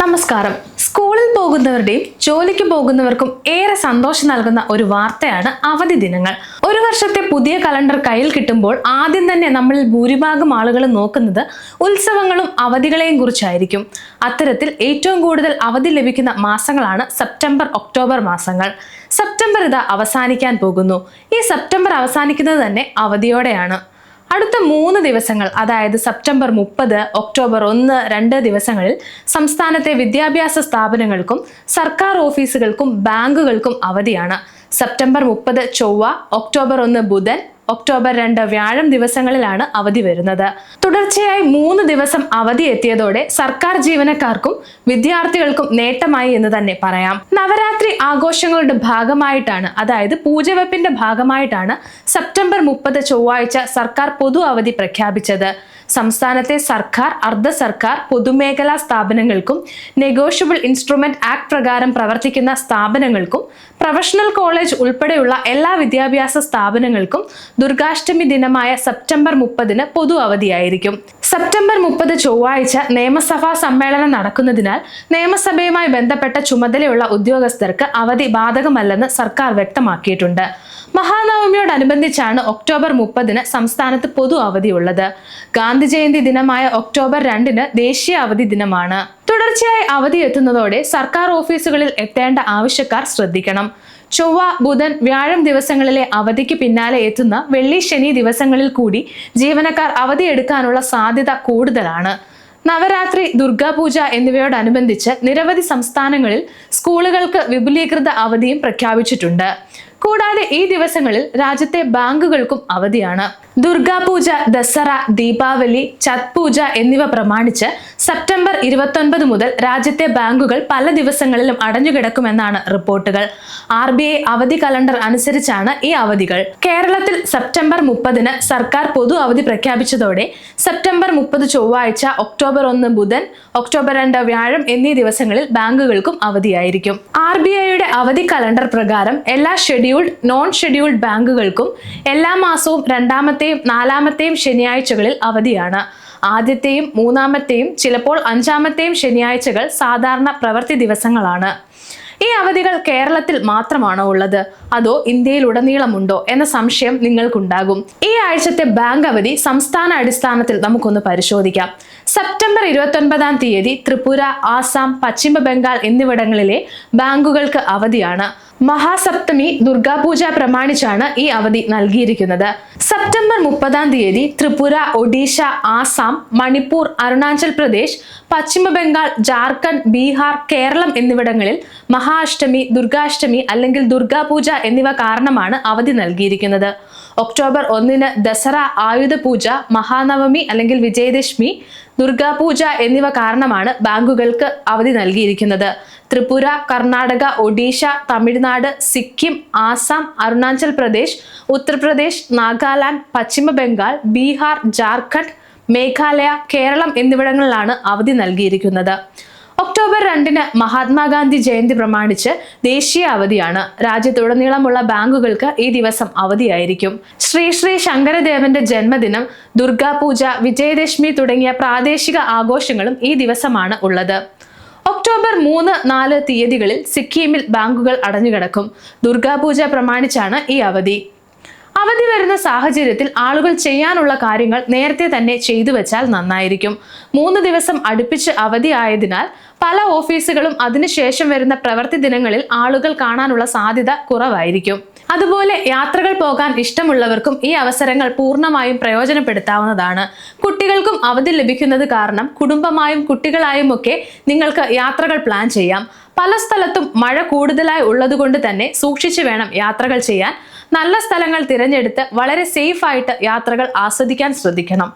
നമസ്കാരം. സ്കൂളിൽ പോകുന്നവരുടെയും ജോലിക്ക് പോകുന്നവർക്കും ഏറെ സന്തോഷം നൽകുന്ന ഒരു വാർത്തയാണ് അവധി ദിനങ്ങൾ. ഒരു വർഷത്തെ പുതിയ കലണ്ടർ കയ്യിൽ കിട്ടുമ്പോൾ ആദ്യം തന്നെ നമ്മളിൽ ഭൂരിഭാഗം ആളുകൾ നോക്കുന്നത് ഉത്സവങ്ങളും അവധികളെയും കുറിച്ചായിരിക്കും. അത്തരത്തിൽ ഏറ്റവും കൂടുതൽ അവധി ലഭിക്കുന്ന മാസങ്ങളാണ് സെപ്റ്റംബർ ഒക്ടോബർ മാസങ്ങൾ. സെപ്റ്റംബർ ഇതാ അവസാനിക്കാൻ പോകുന്നു. ഈ സെപ്റ്റംബർ അവസാനിക്കുന്നത് തന്നെ അവധിയോടെയാണ്. അടുത്ത മൂന്ന് ദിവസങ്ങൾ അതായത് സെപ്റ്റംബർ മുപ്പത് ഒക്ടോബർ ഒന്ന് രണ്ട് ദിവസങ്ങളിൽ സംസ്ഥാനത്തെ വിദ്യാഭ്യാസ സ്ഥാപനങ്ങൾക്കും സർക്കാർ ഓഫീസുകൾക്കും ബാങ്കുകൾക്കും അവധിയാണ്. സെപ്റ്റംബർ മുപ്പത് ചൊവ്വ ഒക്ടോബർ ഒന്ന് ബുധൻ ഒക്ടോബർ രണ്ട് വ്യാഴം ദിവസങ്ങളിലാണ് അവധി വരുന്നത്. തുടർച്ചയായി മൂന്ന് ദിവസം അവധി എത്തിയതോടെ സർക്കാർ ജീവനക്കാർക്കും വിദ്യാർത്ഥികൾക്കും നേട്ടമായി എന്ന് തന്നെ പറയാം. നവരാത്രി ആഘോഷങ്ങളുടെ ഭാഗമായിട്ടാണ് അതായത് പൂജവെപ്പിന്റെ ഭാഗമായിട്ടാണ് സെപ്റ്റംബർ മുപ്പത് ചൊവ്വാഴ്ച സർക്കാർ പൊതു അവധി പ്രഖ്യാപിച്ചത്. സംസ്ഥാനത്തെ സർക്കാർ അർദ്ധ സർക്കാർ പൊതുമേഖലാ സ്ഥാപനങ്ങൾക്കും നെഗോഷ്യബിൾ ഇൻസ്ട്രുമെന്റ് ആക്ട് പ്രകാരം പ്രവർത്തിക്കുന്ന സ്ഥാപനങ്ങൾക്കും പ്രൊഫഷണൽ കോളേജ് ഉൾപ്പെടെയുള്ള എല്ലാ വിദ്യാഭ്യാസ സ്ഥാപനങ്ങൾക്കും ദുർഗാഷ്ടമി ദിനമായ സെപ്റ്റംബർ മുപ്പതിന് പൊതു അവധിയായിരിക്കും. സെപ്റ്റംബർ മുപ്പത് ചൊവ്വാഴ്ച നിയമസഭാ സമ്മേളനം നടക്കുന്നതിനാൽ നിയമസഭയുമായി ബന്ധപ്പെട്ട ചുമതലയുള്ള ഉദ്യോഗസ്ഥർക്ക് അവധി ബാധകമല്ലെന്ന് സർക്കാർ വ്യക്തമാക്കിയിട്ടുണ്ട്. മഹാനവമിയോടനുബന്ധിച്ചാണ് ഒക്ടോബർ മുപ്പതിന് സംസ്ഥാനത്ത് പൊതു അവധിയുള്ളത്. ഗാന്ധി ജയന്തി ദിനമായ ഒക്ടോബർ രണ്ടിന് ദേശീയ അവധി ദിനമാണ്. തുടർച്ചയായി അവധി എത്തുന്നതോടെ സർക്കാർ ഓഫീസുകളിൽ എത്തേണ്ട ആവശ്യക്കാർ ശ്രദ്ധിക്കണം. ചൊവ്വ ബുധൻ വ്യാഴം ദിവസങ്ങളിലെ അവധിക്ക് പിന്നാലെ എത്തുന്ന വെള്ളി ശനി ദിവസങ്ങളിൽ കൂടി ജീവനക്കാർ അവധിയെടുക്കാനുള്ള സാധ്യത കൂടുതലാണ്. നവരാത്രി ദുർഗാപൂജ എന്നിവയോടനുബന്ധിച്ച് നിരവധി സംസ്ഥാനങ്ങളിൽ സ്കൂളുകൾക്ക് വിപുലീകൃത അവധിയും പ്രഖ്യാപിച്ചിട്ടുണ്ട്. കൂടാതെ ഈ ദിവസങ്ങളിൽ രാജ്യത്തെ ബാങ്കുകൾക്കും അവധിയാണ്. ദുർഗാപൂജ ദസറ ദീപാവലി ഛത് പൂജ എന്നിവ പ്രമാണിച്ച് സെപ്റ്റംബർ ഇരുപത്തൊൻപത് മുതൽ രാജ്യത്തെ ബാങ്കുകൾ പല ദിവസങ്ങളിലും അടഞ്ഞുകിടക്കുമെന്നാണ് റിപ്പോർട്ടുകൾ. ആർ ബി ഐ അവധി കലണ്ടർ അനുസരിച്ചാണ് ഈ അവധികൾ. കേരളത്തിൽ സെപ്റ്റംബർ മുപ്പതിന് സർക്കാർ പൊതു അവധി പ്രഖ്യാപിച്ചതോടെ സെപ്റ്റംബർ മുപ്പത് ചൊവ്വാഴ്ച ഒക്ടോബർ ഒന്ന് ബുധൻ ഒക്ടോബർ രണ്ട് വ്യാഴം എന്നീ ദിവസങ്ങളിൽ ബാങ്കുകൾക്കും അവധിയായിരിക്കും. ആർ ബി ഐയുടെ അവധി കലണ്ടർ പ്രകാരം എല്ലാ ഷെഡ്യൂൾഡ് നോൺ ഷെഡ്യൂൾഡ് ബാങ്കുകൾക്കും എല്ലാ മാസവും രണ്ടാമത്തെയും നാലാമത്തെയും ശനിയാഴ്ചകളിൽ അവധിയാണ്. ആദ്യത്തെയും മൂന്നാമത്തെയും ചിലപ്പോൾ അഞ്ചാമത്തെയും ശനിയാഴ്ചകൾ സാധാരണ പ്രവൃത്തി ദിവസങ്ങളാണ്. ഈ അവധികൾ കേരളത്തിൽ മാത്രമാണോ ഉള്ളത്? അതോ ഇന്ത്യയിൽ ഉടനീളമുണ്ടോ എന്ന സംശയം നിങ്ങൾക്കുണ്ടാകും. ഈ ആഴ്ചത്തെ ബാങ്ക് അവധി സംസ്ഥാന അടിസ്ഥാനത്തിൽ നമുക്കൊന്ന് പരിശോധിക്കാം. സെപ്റ്റംബർ ഇരുപത്തൊൻപതാം തീയതി ത്രിപുര ആസാം പശ്ചിമ ബംഗാൾ എന്നിവിടങ്ങളിലെ ബാങ്കുകൾക്ക് അവധിയാണ്. മഹാസപ്തമി ദുർഗാപൂജ പ്രമാണിച്ചാണ് ഈ അവധി നൽകിയിരിക്കുന്നത്. സെപ്റ്റംബർ മുപ്പതാം തീയതി ത്രിപുര ഒഡീഷ ആസാം മണിപ്പൂർ അരുണാചൽ പ്രദേശ് പശ്ചിമ ബംഗാൾ ജാർഖണ്ഡ് ബീഹാർ കേരളം എന്നിവിടങ്ങളിൽ മഹാഅഷ്ടമി ദുർഗാഷ്ടമി അല്ലെങ്കിൽ ദുർഗാപൂജ എന്നിവ കാരണമാണ് അവധി നൽകിയിരിക്കുന്നത്. ഒക്ടോബർ ഒന്നിന് ദസറ ആയുധ പൂജ മഹാനവമി അല്ലെങ്കിൽ വിജയദശമി ദുർഗാപൂജ എന്നിവ കാരണമാണ് ബാങ്കുകൾക്ക് അവധി നൽകിയിരിക്കുന്നത്. ത്രിപുര കർണാടക ഒഡീഷ തമിഴ്നാട് സിക്കിം ആസാം അരുണാചൽ പ്രദേശ് ഉത്തർപ്രദേശ് നാഗാലാൻഡ് പശ്ചിമ ബംഗാൾ ബീഹാർ ജാർഖണ്ഡ് മേഘാലയ കേരളം എന്നിവിടങ്ങളിലാണ് അവധി നൽകിയിരിക്കുന്നത്. ഒക്ടോബർ രണ്ടിന് മഹാത്മാഗാന്ധി ജയന്തി പ്രമാണിച്ച് ദേശീയ അവധിയാണ്. രാജ്യത്തുടനീളമുള്ള ബാങ്കുകൾക്ക് ഈ ദിവസം അവധിയായിരിക്കും. ശ്രീ ശ്രീ ശങ്കരദേവന്റെ ജന്മദിനം ദുർഗാപൂജ വിജയദശമി തുടങ്ങിയ പ്രാദേശിക ആഘോഷങ്ങളും ഈ ദിവസമാണ് ഉള്ളത്. ഒക്ടോബർ മൂന്ന് നാല് തീയതികളിൽ സിക്കിമിൽ ബാങ്കുകൾ അടഞ്ഞുകിടക്കും. ദുർഗാപൂജ പ്രമാണിച്ചാണ് ഈ അവധി. അവധി വരുന്ന സാഹചര്യത്തിൽ ആളുകൾ ചെയ്യാനുള്ള കാര്യങ്ങൾ നേരത്തെ തന്നെ ചെയ്തു വെച്ചാൽ നന്നായിരിക്കും. മൂന്ന് ദിവസം അടുപ്പിച്ച് അവധി ആയതിനാൽ പല ഓഫീസുകളും അതിനുശേഷം വരുന്ന പ്രവൃത്തി ദിനങ്ങളിൽ ആളുകൾ കാണാനുള്ള സാധ്യത കുറവായിരിക്കും. അതുപോലെ യാത്രകൾ പോകാൻ ഇഷ്ടമുള്ളവർക്കും ഈ അവസരങ്ങൾ പൂർണമായും പ്രയോജനപ്പെടുത്താവുന്നതാണ്. കുട്ടികൾക്കും അവധി ലഭിക്കുന്നത് കാരണം കുടുംബമായും കുട്ടികളായും ഒക്കെ നിങ്ങൾക്ക് യാത്രകൾ പ്ലാൻ ചെയ്യാം. പല സ്ഥലത്തും മഴ കൂടുതലായി ഉള്ളതുകൊണ്ട് തന്നെ സൂക്ഷിച്ചു വേണം യാത്രകൾ ചെയ്യാൻ. നല്ല സ്ഥലങ്ങൾ തിരഞ്ഞെടുത്ത് വളരെ സേഫ് ആയിട്ട് യാത്രകൾ ആസ്വദിക്കാൻ ശ്രദ്ധിക്കണം.